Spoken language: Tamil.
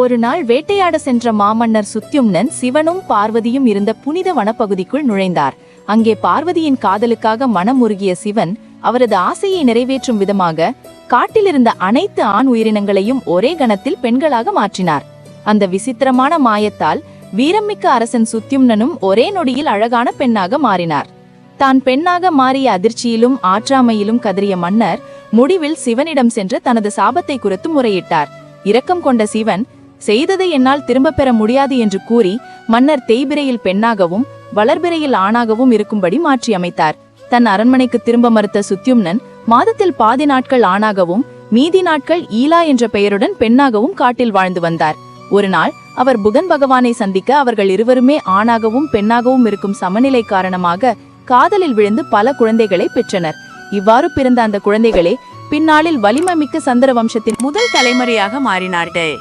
ஒரு நாள் வேட்டையாட சென்ற மாமன்னர் சுத்யும்னன் சிவனும் பார்வதியும் இருந்த புனித வனப்பகுதிக்குள் நுழைந்தார். அங்கே பார்வதியின் காதலுக்காக மனமுருகிய சிவன் அவரது ஆசையை நிறைவேற்றும் விதமாக காட்டிலிருந்த அனைத்து ஆண் உயிரினங்களையும் ஒரே கணத்தில் பெண்களாக மாற்றினார். அந்த விசித்திரமான மாயத்தால் வீரமிக்க அரசன் சுத்யும்னனும் ஒரே நொடியில் அழகான பெண்ணாக மாறினார். தான் பெண்ணாக மாறிய அதிர்ச்சியிலும் ஆற்றாமையிலும் கதறிய மன்னர் முடிவில் சிவனிடம் சென்று தனது சாபத்தை குறித்து முறையிட்டார். இரக்கம் கொண்ட சிவன் செய்ததை என்னால் திரும்பப் பெற முடியாது என்று கூறி மன்னர் தேய்பிரையில் பெண்ணாகவும் வளர்பிறையில் ஆணாகவும் இருக்கும்படி மாற்றி அமைத்தார் தன் அரண்மனைக்கு திரும்ப மறுத்த சுத்யும்னன் மாதத்தில் பாதி நாட்கள் ஆணாகவும் மீதி நாட்கள் ஈலா என்ற பெயருடன் பெண்ணாகவும் காட்டில் வாழ்ந்து வந்தார். ஒரு நாள் அவர் புதன் பகவானை சந்திக்க அவர்கள் இருவருமே ஆணாகவும் பெண்ணாகவும் இருக்கும் சமநிலை காரணமாக காதலில் விழுந்து பல குழந்தைகளை பெற்றனர். இவ்வாறு பிறந்த அந்த குழந்தைகளே பின்னாளில் வலிமை மிக்க சந்திர வம்சத்தின் முதல் தலைமுறையாக மாறினார்கள்.